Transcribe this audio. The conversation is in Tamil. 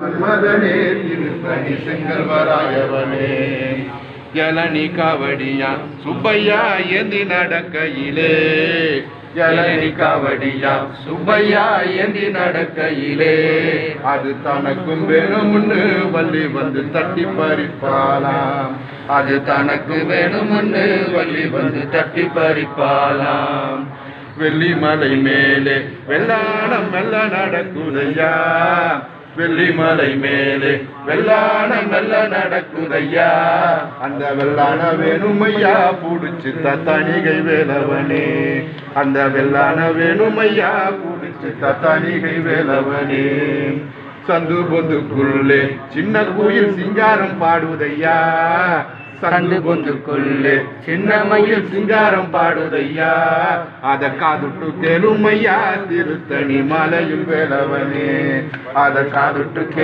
மன்மதனே திருத்தணி செங்கல்வராயவனே இளநி காவடியா சுப்பையா எந்தி நடக்கையிலே. ஜலனி காவடியா சுப்பையா எந்தி நடக்கையிலே. அது தனக்கும் வேணும்னு வள்ளி வந்து தட்டி பறிப்பாளாம். அது தனக்கு வேணும்னு வள்ளி வந்து தட்டி பறிப்பாளாம். வெள்ளிமலை மேலே வெள்ளாடம் மெல்ல நடக்குதையா. வெள்ளிமலை மேலே வெள்ளான மெல்ல நடக்குதையா. அந்த வெள்ளான வேணுமையா புடிச்சு தத்தானிகை வேலவனே. அந்த வெள்ளான வேணுமையா புடிச்சு தத்தானிகை வேலவனே. சந்து பொந்துக்குள்ளே. சின்ன குயில் சிங்காரம் பாடுவதையா? சந்து பொந்துக்குள்ளே. சின்ன மயில் சிங்காரம் பாடுதையா அத காதுட்டு கேளுமையா திருத்தணி மலையில் வேலவனே. அத காதுட்டு